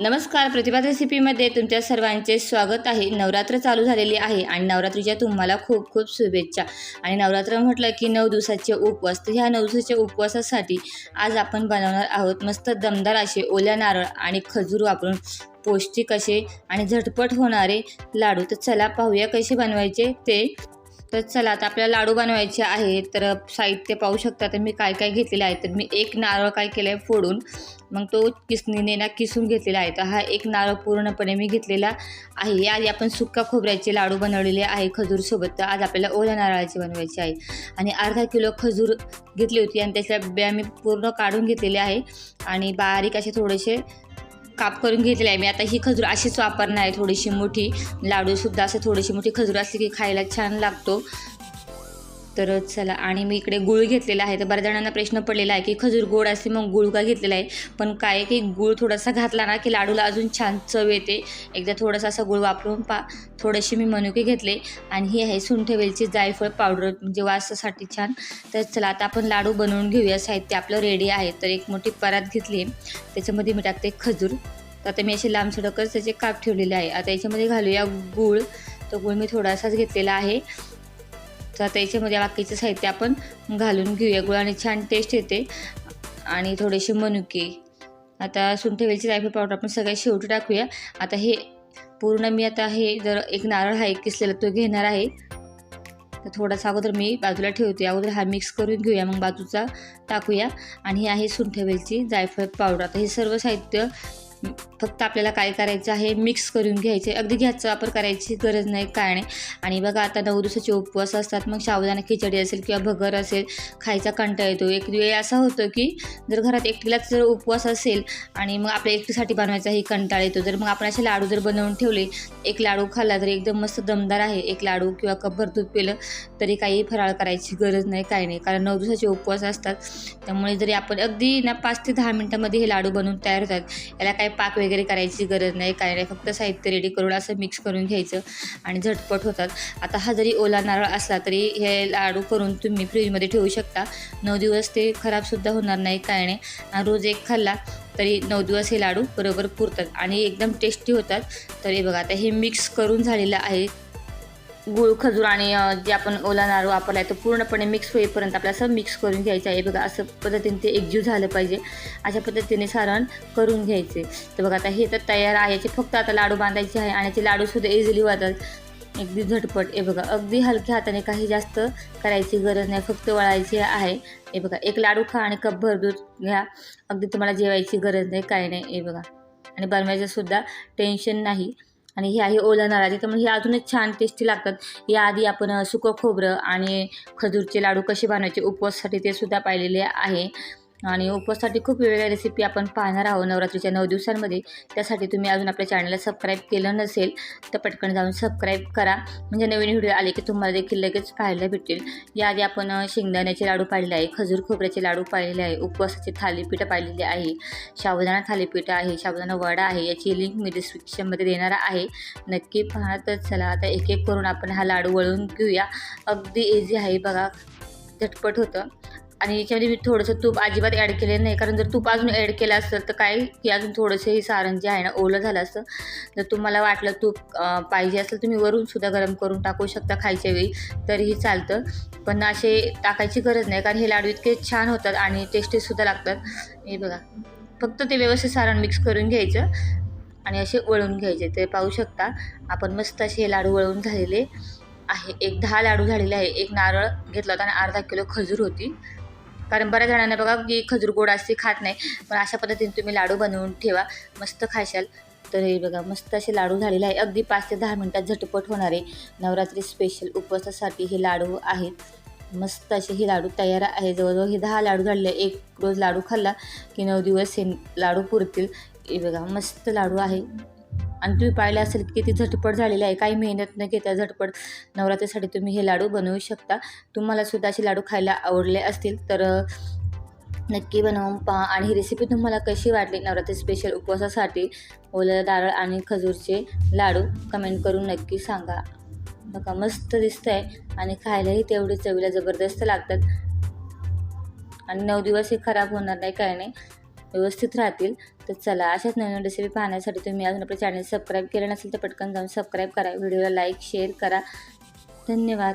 नमस्कार प्रतिभा रेसिपीमध्ये तुमच्या सर्वांचे स्वागत आहे. नवरात्र चालू झालेली आहे आणि नवरात्रीच्या तुम्हाला खूप खूप शुभेच्छा. आणि नवरात्र म्हटलं की नऊ दिवसाचे उपवास. तर ह्या नऊ दिवसाच्या उपवासासाठी आज आपण बनवणार आहोत मस्त दमदार असे ओल्या नारळ आणि खजूर वापरून पौष्टिक असे आणि झटपट होणारे लाडू. तर चला पाहूया कसे बनवायचे ते. तर चला आता आपल्याला लाडू बनवायचे आहे तर साहित्य पाहू शकता तर मी काय काय घेतलेलं आहे. तर मी एक नारळ काय केलं आहे फोडून मग तो किसणीने ना किसून घेतलेला आहे. तर हा एक नारळ पूर्णपणे मी घेतलेला आहे. याआधी आपण सुक्का खोबऱ्याचे लाडू बनवलेले आहे खजूरसोबत तर आज आपल्याला ओल्या नारळाचे बनवायचे आहे. आणि अर्धा किलो खजूर घेतली होती आणि त्याच्या बिया मी पूर्ण काढून घेतलेले आहे. आणि बारीक असे थोडेसे काप करून घेतले आहे. मी आता ही खजूर अशीच वापरणार आहे. थोडीशी मोठी. लाडूसुद्धा असं थोडीशी मोठी खजूर असली की खायला छान लागतो. तर चला. आणि मी इकडे गुळ घेतलेला आहे. तर बऱ्याच जणांना प्रश्न पडलेला आहे की खजूर गोड असते मग गुळ का घेतलेला आहे? पण काय की गुळ थोडासा घातला ना की लाडूला अजून छान चव येते. एकदा थोडासा असा गुळ वापरून पा. थोडेसे मी मनुके घेतले. आणि ही आहे सुंठवेलची जायफळ पावडर. म्हणजे वासासाठी छान. तर चला आता आपण लाडू बनवून घेऊया. साहित्य आपलं रेडी आहे. तर एक मोठी परात घेतली त्याच्यामध्ये मी टाकते खजूर. तर आता मी असे लांब सडकच त्याचे काप ठेवलेले आहे. आता याच्यामध्ये घालूया गूळ. तो गूळ मी थोडासाच घेतलेला आहे. तर आता याच्यामध्ये बाकीचं साहित्य आपण घालून घेऊया. गुळाने छान टेस्ट येते. आणि थोडेसे मनुके. आता सुंठ वेलची जायफळ पावडर आपण सगळ्यात शेवटी टाकूया. आता हे पूर्ण मी आता हे जर एक नारळ आहे किसलेला तो घेणार आहे. तर थोडासा अगोदर मी बाजूला ठेवते. अगोदर हा मिक्स करून घेऊया. मग बाजूचा टाकूया. आणि हे आहे सुंठ वेलची जायफळ पावडर आता हे सर्व साहित्य फक्त आपल्याला काय करायचं आहे मिक्स करून घ्यायचे अगदी गॅसचा वापर करायची गरज नाही काय नाही. आणि बघा आता नऊ दिवसाचे उपवास असतात. मग साबुदाणा खिचडी असेल किंवा भगर असेल खायचा कंटाळा येतो. एक वेळ असा होतो की जर घरात एकटीलाच जर उपवास असेल आणि मग आपल्या एकटीसाठी बनवायचाही कंटाळा येतो. जर मग आपण असे लाडू जर बनवून ठेवले एक लाडू खाल्ला तर एकदम मस्त दमदार आहे. एक लाडू किंवा कपभर दूध पेलं तरी काही फराळ करायची गरज नाही काय नाही. कारण नऊ दिवसाचे उपवास असतात. त्यामुळे जरी आपण अगदी ना पाच ते दहा मिनटामध्ये हे लाडू बनवून तयार होतात याला काही पाक वगैरे करायची गरज नाही काय नाही. फक्त साहित्य रेडी करून असं मिक्स करून घ्यायचं आणि झटपट होतात. आता हा जरी ओला नारळ असला तरी हे लाडू करून तुम्ही फ्रीजमध्ये ठेवू शकता. नऊ दिवस ते खराबसुद्धा होणार नाही काय नाही. आणि रोज एक खाल्ला तरी नऊ दिवस हे लाडू बरोबर पुरतात आणि एकदम टेस्टी होतात. तरी बघा आता हे मिक्स करून झालेलं आहे. गुळ खजूर आणि जे आपण ओला नारळ वापरला आहे तो पूर्णपणे मिक्स होईपर्यंत आपल्याला असं मिक्स करून घ्यायचं आहे. बघा असं पद्धतीने ते एकजीव झालं पाहिजे. अशा पद्धतीने सारण करून घ्यायचे. तर बघा आता हे तर तयार आहे. याचे फक्त आता लाडू बांधायचे आहे आणि ते लाडूसुद्धा इझिली होतात अगदी झटपट. हे बघा अगदी हलक्या हाताने काही जास्त करायची गरज नाही. फक्त वळायची आहे. हे बघा एक लाडू खा आणि कपभर दूध घ्या. अगदी तुम्हाला जेवायची गरज नाही काय नाही. हे बघा. आणि बनवायचंसुद्धा टेन्शन नाही. आणि हे आहे ओला नारळाचे. त्यामुळे हे अजूनच छान टेस्टी लागतात. याआधी आपण सुकं खोबरं आणि खजूरचे लाडू कसे बनवायचे उपवाससाठी ते सुद्धा पाहिलेले आहे. आणि उपवासासाठी खूप वेगवेगळ्या रेसिपी आपण पाहणार आहोत नवरात्रीच्या नऊ दिवसांमध्ये. त्यासाठी तुम्ही अजून आपल्या चॅनलला सबस्क्राईब केलं नसेल तर पटकन जाऊन सबस्क्राईब करा. म्हणजे नवीन व्हिडिओ आले की तुम्हाला देखील लगेच पाहायला भेटेल याआधी आपण शेंगदाण्याचे लाडू पाहिलेले आहे खजूर खोबऱ्याचे लाडू पाहिलेले आहे उपवासाचे थालीपीठ पाहिलेले आहे शाबुदाणा थालीपीठ आहे शाबुदाणा वडा आहे याची लिंक मी डिस्क्रिप्शनमध्ये देणार आहे. नक्की पाहतच चला आता एक एक करून आपण हा लाडू वळून घेऊया. अगदी इझी आहे बघा झटपट होतं. आणि याच्यामध्ये मी थोडंसं तूप अजिबात ॲड केलेलं नाही. कारण जर तूप अजून ॲड केलं असतं तर काय की अजून थोडंसं हे सारण जे आहे ना ओलं झालं असतं. जर तुम्हाला वाटलं तूप पाहिजे असेल तुम्ही वरूनसुद्धा गरम करून टाकू शकता खायच्या वेळी. तरीही चालतं. पण असे टाकायची गरज नाही. कारण हे लाडू इतके छान होतात आणि टेस्टीसुद्धा लागतात. हे बघा. फक्त ते व्यवस्थित सारण मिक्स करून घ्यायचं आणि असे वळून घ्यायचे. ते पाहू शकता. आपण मस्त असे हे लाडू वळून झालेले आहे. एक दहा लाडू झालेले आहे. एक नारळ घेतला होता आणि अर्धा किलो खजूर होती. कारण बऱ्याच जणांना बघा की खजूर गोड असते खात नाही. पण अशा पद्धतीने तुम्ही लाडू बनवून ठेवा. मस्त खाशाल. तर हे बघा मस्त असे लाडू झालेले आहे. अगदी पाच ते दहा मिनटात झटपट होणारे नवरात्री स्पेशल उपवासासाठी हे लाडू आहेत. मस्त असे हे लाडू तयार आहे. जवळजवळ हे दहा लाडू झालेले एक रोज लाडू खाल्ला की नऊ दिवस हे लाडू पुरतील. हे बघा मस्त लाडू आहे. आणि तुम्ही पाहिलं असेल की किती झटपट झालेली आहे. काही मेहनत न घेता झटपट नवरात्रीसाठी तुम्ही हे लाडू बनवू शकता. तुम्हाला सुद्धा असे लाडू खायला आवडले असतील तर नक्की बनवून पहा. आणि ही रेसिपी तुम्हाला कशी वाटली नवरात्री स्पेशल उपवासासाठी? ओलं नारळ आणि खजूरचे लाडू कमेंट करून नक्की सांगा. बघा मस्त दिसतं आहे आणि खायलाही तेवढे चवीला जबरदस्त लागतात. आणि नऊ दिवस हे खराब होणार नाही काय नाही. व्यवस्थित राहतील तर चला अशाच नवीन रेसिपी पाहण्यासाठी तुम्ही अजून आपल्या चॅनल सबस्क्राईब केलं नसेल तर पटकन जाऊन सबस्क्राईब करा. व्हिडिओला लाईक शेअर करा. धन्यवाद.